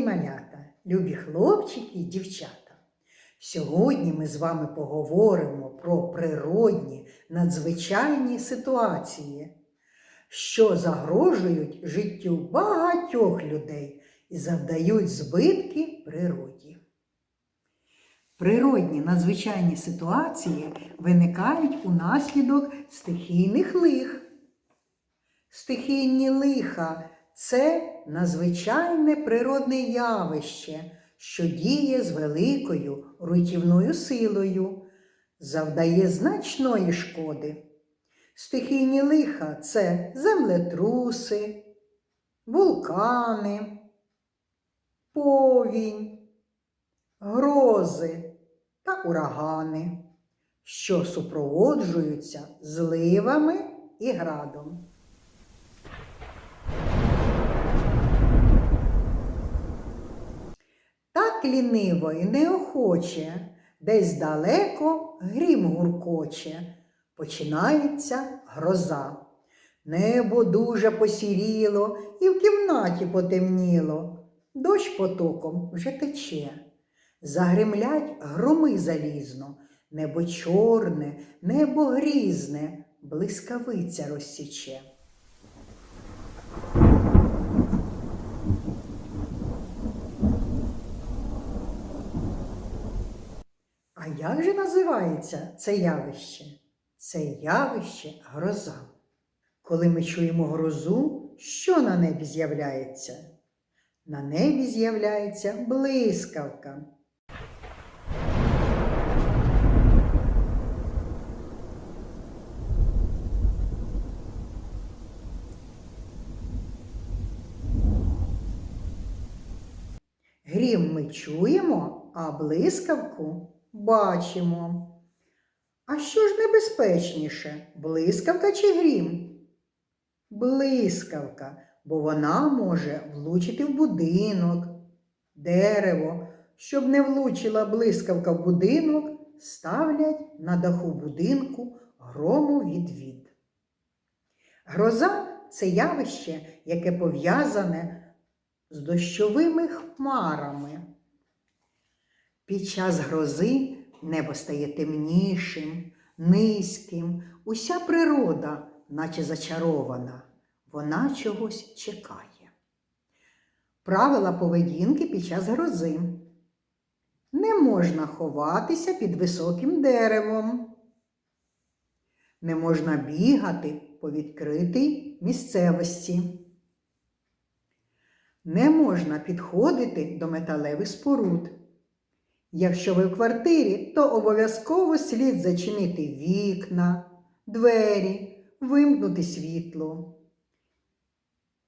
малята, любі хлопчики і дівчата. Сьогодні ми з вами поговоримо про природні надзвичайні ситуації, що загрожують життю багатьох людей і завдають збитки природі. Природні надзвичайні ситуації виникають унаслідок стихійних лих. Стихійні лиха це надзвичайне природне явище, що діє з великою руйнівною силою, завдає значної шкоди. Стихійні лиха це землетруси, вулкани, повінь, грози та урагани, що супроводжуються зливами і градом. Так ліниво і неохоче, десь далеко грім гуркоче, починається гроза. Небо дуже посіріло і в кімнаті потемніло. Дощ потоком вже тече. Загримлять громи залізно, небо чорне, небо грізне, блискавиця розсіче. А як же називається це явище? Це явище гроза. Коли ми чуємо грозу, що на небі з'являється? На небі з'являється блискавка. Грім ми чуємо, а блискавку бачимо. А що ж небезпечніше, блискавка чи грім? Блискавка, бо вона може влучити в будинок, дерево. Щоб не влучила блискавка в будинок, ставлять на даху будинку громовідвід. Гроза це явище, яке пов'язане з дощовими хмарами. Під час грози небо стає темнішим, низьким, уся природа, наче зачарована, вона чогось чекає. Правила поведінки під час грози. Не можна ховатися під високим деревом. Не можна бігати по відкритій місцевості. Не можна підходити до металевих споруд. Якщо ви в квартирі, то обов'язково слід зачинити вікна, двері, вимкнути світло.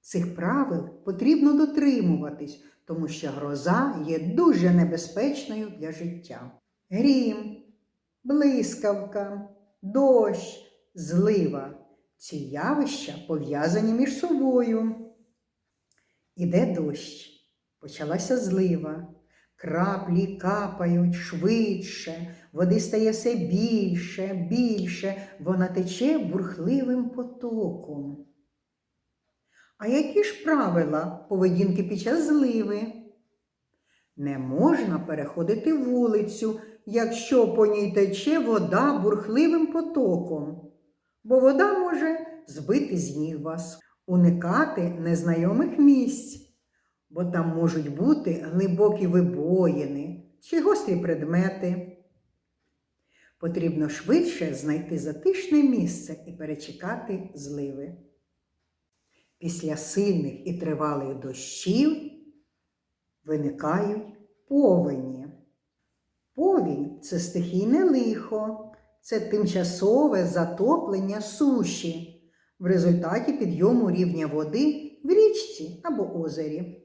Цих правил потрібно дотримуватись, тому що гроза є дуже небезпечною для життя. Грім, блискавка, дощ, злива ці явища пов'язані між собою. Іде дощ, почалася злива. Краплі капають швидше, води стає все більше, більше, вона тече бурхливим потоком. А які ж правила поведінки під час зливи? Не можна переходити вулицю, якщо по ній тече вода бурхливим потоком, бо вода може збити з ніг вас, уникати незнайомих місць бо там можуть бути глибокі вибоїни чи гострі предмети. Потрібно швидше знайти затишне місце і перечекати зливи. Після сильних і тривалих дощів виникають повені. Повінь це стихійне лихо, це тимчасове затоплення суші в результаті підйому рівня води в річці або озері.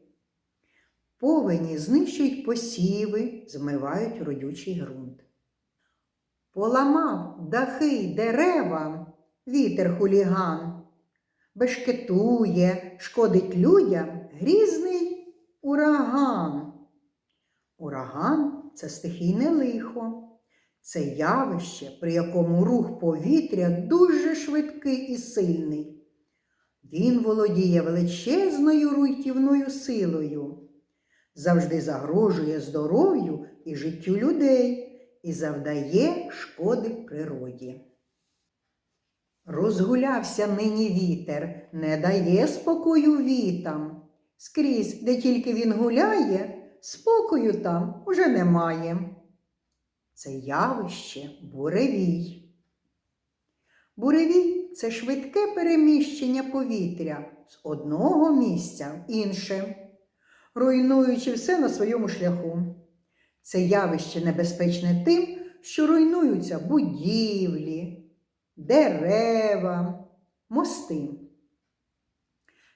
Повені знищують посіви, змивають родючий ґрунт. Поламав дахи й дерева вітер хуліган, бешкетує, шкодить людям грізний ураган. Ураган це стихійне лихо, це явище, при якому рух повітря дуже швидкий і сильний. Він володіє величезною руйтівною силою завжди загрожує здоров'ю і життю людей і завдає шкоди природі. Розгулявся нині вітер, не дає спокою вітам. Скрізь, де тільки він гуляє, спокою там уже немає. Це явище буревій. Буревій це швидке переміщення повітря з одного місця в інше, руйнуючи все на своєму шляху. Це явище небезпечне тим, що руйнуються будівлі, дерева, мости.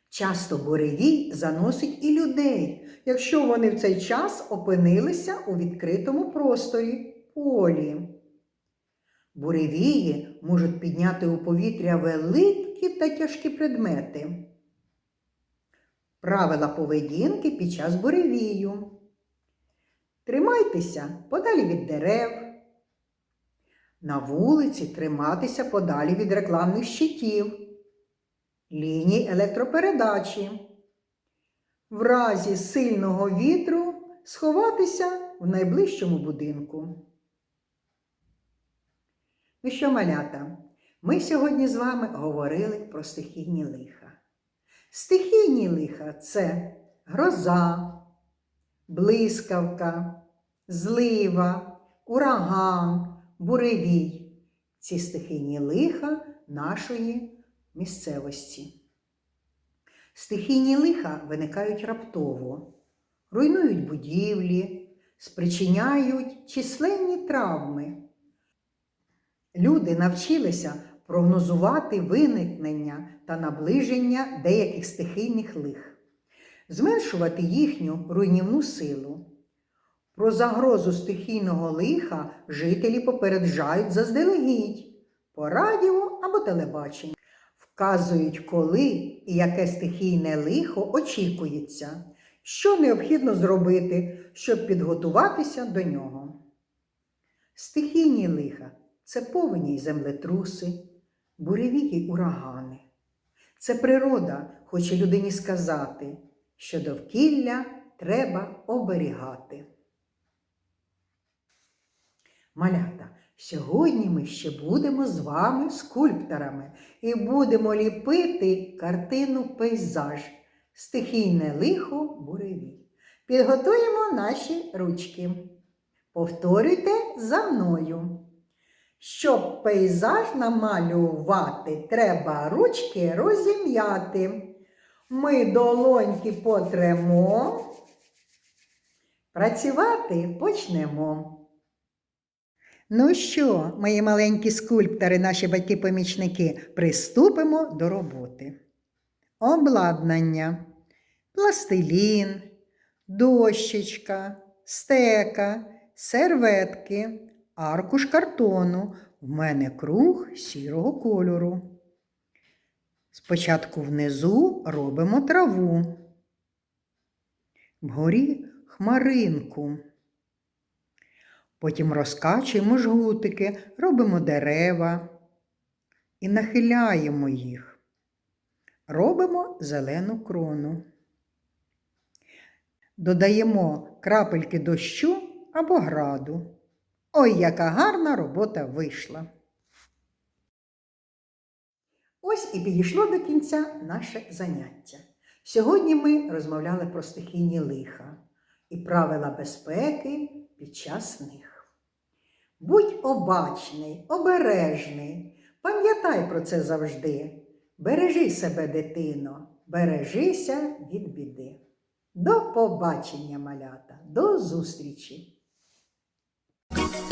Часто буревій заносить і людей, якщо вони в цей час опинилися у відкритому просторі полі. Буревії можуть підняти у повітря великі та тяжкі предмети. Правила поведінки під час буревію. Тримайтеся подалі від дерев. На вулиці триматися подалі від рекламних щитів, ліній електропередачі. В разі сильного вітру сховатися в найближчому будинку. Ну що, малята, ми сьогодні з вами говорили про стихійні лиха. Стихійні лиха це гроза, блискавка, злива, ураган, буревій. Ці стихійні лиха нашої місцевості. Стихійні лиха виникають раптово, руйнують будівлі, спричиняють численні травми. Люди навчилися прогнозувати виникнення та наближення деяких стихійних лих, зменшувати їхню руйнівну силу. Про загрозу стихійного лиха жителі попереджають заздалегідь по радіо або телебаченню, вказують, коли і яке стихійне лихо очікується, що необхідно зробити, щоб підготуватися до нього. Стихійні лиха це повені землетруси, буревії й урагани. Це природа хоче людині сказати, що довкілля треба оберігати. Малята, сьогодні ми ще будемо з вами скульпторами і будемо ліпити картину пейзаж, стихійне лихо буревій. Підготуємо наші ручки. Повторюйте за мною. Щоб пейзаж намалювати, треба ручки розім'яти. Ми долоньки потремо, працювати почнемо. Ну що, мої маленькі скульптори, наші батьки-помічники, приступимо до роботи. Обладнання, пластилін, дощечка, стека, серветки, аркуш картону. В мене круг сірого кольору. Спочатку внизу робимо траву. Вгорі хмаринку. Потім розкачуємо жгутики, робимо дерева і нахиляємо їх. Робимо зелену крону. Додаємо крапельки дощу або граду. Ой, яка гарна робота вийшла. Ось і підійшло до кінця наше заняття. Сьогодні ми розмовляли про стихійні лиха і правила безпеки під час них. Будь обачний, обережний, пам'ятай про це завжди. Бережи себе, дитино, бережися від біди. До побачення, малята, до зустрічі! Thank you.